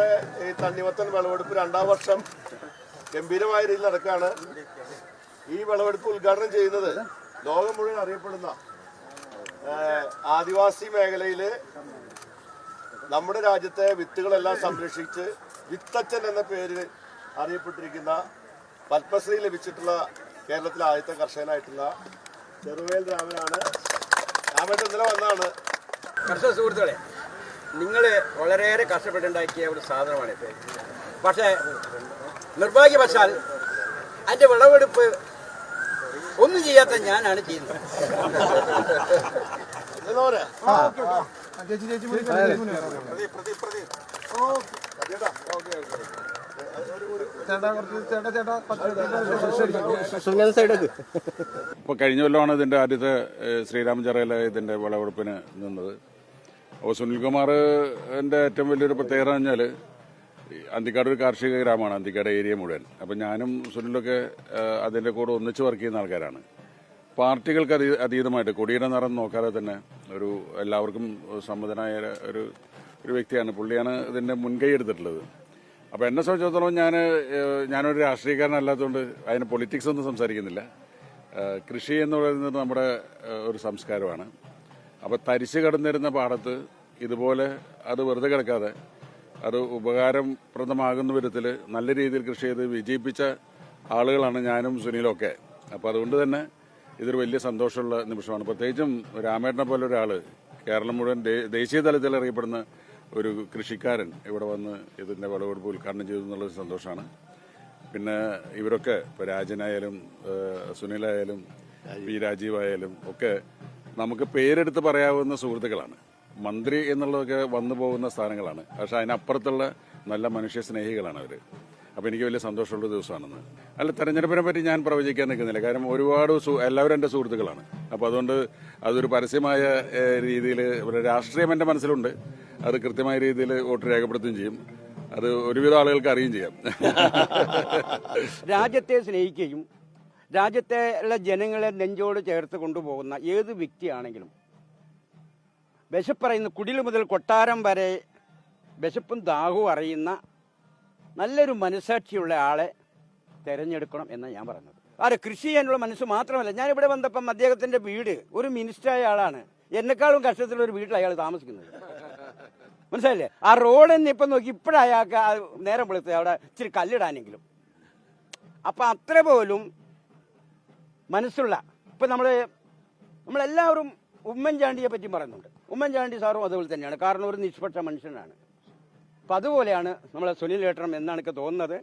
നമ്മുടെ ഈ തണ്ണിമത്തൻ വിളവെടുപ്പ് രണ്ടാം വർഷം ഗംഭീരമായ രീതിയിൽ നടക്കുകയാണ്. ഈ വിളവെടുപ്പ് ഉദ്ഘാടനം ചെയ്യുന്നത് ലോകം മുഴുവൻ അറിയപ്പെടുന്ന ആദിവാസി മേഖലയിൽ നമ്മുടെ രാജ്യത്തെ വിത്തുകളെല്ലാം സംരക്ഷിച്ച് വിത്തച്ഛൻ എന്ന പേരിൽ അറിയപ്പെട്ടിരിക്കുന്ന പത്മശ്രീ ലഭിച്ചിട്ടുള്ള കേരളത്തിലെ ആദ്യത്തെ കർഷകനായിട്ടുള്ള ചെറുവേൽ രാമനാണ്. രാമേട്ടൻ ഇന്നലെ വന്നതാണ്. കർഷക സുഹൃത്തുക്കളെ നിങ്ങൾ വളരെയേറെ കഷ്ടപ്പെട്ടുണ്ടാക്കിയ ഒരു സാധനമാണിത് പക്ഷേ നിർഭാഗ്യവശാൽ അതിന്റെ വിളവെടുപ്പ് ഒന്നും ചെയ്യാത്ത ഞാനാണ് ചെയ്യുന്നത്. ഇപ്പൊ കഴിഞ്ഞ കൊല്ലമാണ് ഇതിന്റെ ആദ്യത്തെ ഏഹ്, ഇതിന്റെ വിളവെടുപ്പിന് നിന്നത്. അപ്പോൾ സുനിൽകുമാറിന്റെ ഏറ്റവും വലിയൊരു പ്രത്യേകത എന്ന് പറഞ്ഞാൽ അന്തിക്കാട് ഒരു കാർഷിക ഗ്രാമമാണ് അന്തിക്കാട് ഏരിയ മുഴുവൻ. അപ്പം ഞാനും സുനിലൊക്കെ അതിന്റെ കൂടെ ഒന്നിച്ച് വർക്ക് ചെയ്യുന്ന ആൾക്കാരാണ്. പാർട്ടികൾക്ക് അതി അതീതമായിട്ട് കൊടിയുടെ നിറം നോക്കാതെ തന്നെ ഒരു എല്ലാവർക്കും സമ്മതനായ ഒരു ഒരു വ്യക്തിയാണ്. പുള്ളിയാണ് ഇതിന്റെ മുൻകൈ എടുത്തിട്ടുള്ളത്. അപ്പോൾ എന്നെ സംബന്ധിച്ചിടത്തോളം ഞാൻ ഞാനൊരു രാഷ്ട്രീയക്കാരനല്ലാത്തതുകൊണ്ട് അതിന് പൊളിറ്റിക്സ് ഒന്നും സംസാരിക്കുന്നില്ല. കൃഷി എന്ന് പറയുന്നത് നമ്മുടെ ഒരു സംസ്കാരമാണ്. അപ്പോൾ തരിശ് കിടന്നിരുന്ന പാടത്ത് ഇതുപോലെ അത് വെറുതെ കിടക്കാതെ അത് ഉപകാരപ്രദമാകുന്ന വിധത്തിൽ നല്ല രീതിയിൽ കൃഷി ചെയ്ത് വിജയിപ്പിച്ച ആളുകളാണ് ഞാനും സുനിലൊക്കെ ഒക്കെ. അപ്പോൾ അതുകൊണ്ട് തന്നെ ഇതൊരു വലിയ സന്തോഷമുള്ള നിമിഷമാണ്. പ്രത്യേകിച്ചും രാമേട്ടനെ പോലെ ഒരാൾ കേരളം മുഴുവൻ ദേശീയ തലത്തിൽ അറിയപ്പെടുന്ന ഒരു കൃഷിക്കാരൻ ഇവിടെ വന്ന് ഇതിന്റെ വിളവെടുപ്പ് ഉദ്ഘാടനം ചെയ്തു എന്നുള്ളൊരു സന്തോഷമാണ്. പിന്നെ ഇവരൊക്കെ ഇപ്പോൾ രാജനായാലും സുനിലായാലും പി രാജീവായാലും ഒക്കെ നമുക്ക് പേരെടുത്ത് പറയാവുന്ന സുഹൃത്തുക്കളാണ്. മന്ത്രി എന്നുള്ളതൊക്കെ വന്നു പോകുന്ന സ്ഥാനങ്ങളാണ്. പക്ഷെ അതിനപ്പുറത്തുള്ള നല്ല മനുഷ്യ സ്നേഹികളാണ് അവർ അപ്പോൾ എനിക്ക് വലിയ സന്തോഷമുള്ള ദിവസമാണെന്ന്. അല്ല തെരഞ്ഞെടുപ്പിനെ പറ്റി ഞാൻ പ്രവചിക്കാൻ നിൽക്കുന്നില്ല. കാരണം ഒരുപാട് എല്ലാവരും എന്റെ സുഹൃത്തുക്കളാണ്. അപ്പോൾ അതുകൊണ്ട് അതൊരു പരസ്യമായ രീതിയിൽ രാഷ്ട്രീയം എന്റെ മനസ്സിലുണ്ട്. അത് കൃത്യമായ രീതിയിൽ വോട്ട് രേഖപ്പെടുത്തുകയും ചെയ്യും. അത് ഒരുവിധം ആളുകൾക്ക് അറിയുകയും ചെയ്യാം. രാജ്യത്തെ സ്നേഹിക്കുകയും രാജ്യത്തെ ജനങ്ങളെ നെഞ്ചോട് ചേർത്ത് കൊണ്ടുപോകുന്ന ഏത് വ്യക്തിയാണെങ്കിലും വിശപ്പറയുന്ന കുടിൽ മുതൽ കൊട്ടാരം വരെ വിശപ്പും ദാഹവും അറിയുന്ന നല്ലൊരു മനസാക്ഷിയുള്ള ആളെ തിരഞ്ഞെടുക്കണം എന്നാണ് ഞാൻ പറഞ്ഞത്. ആരെ കൃഷി ചെയ്യാനുള്ള മനസ്സ് മാത്രമല്ല. ഞാൻ ഇവിടെ വന്നപ്പം അദ്ദേഹത്തിന്റെ വീട് ഒരു മിനിസ്റ്ററായ ആളാണ്. എന്നെക്കാളും കഷ്ടത്തിലുള്ള ഒരു വീട്ടിൽ അയാൾ താമസിക്കുന്നത്. മനസ്സിലായില്ലേ? ആ റോഡ് തന്നെ ഇപ്പം നോക്കി ഇപ്പോഴയാൾക്ക് നേരം വെളുത്ത് അവിടെ ഇച്ചിരി കല്ലിടാനെങ്കിലും. അപ്പം അത്ര പോലും മനസ്സുള്ള ഇപ്പം നമ്മൾ നമ്മളെല്ലാവരും ഉമ്മൻചാണ്ടിയെ പറ്റി പറയുന്നുണ്ട്. ഉമ്മൻചാണ്ടി സാറും അതുപോലെ തന്നെയാണ്. കാരണം ഒരു നിഷ്പക്ഷ മനുഷ്യനാണ്. അപ്പം അതുപോലെയാണ് നമ്മളെ സുനിൽ ഏട്ടണം എന്നാണ് എനിക്ക് തോന്നുന്നത്.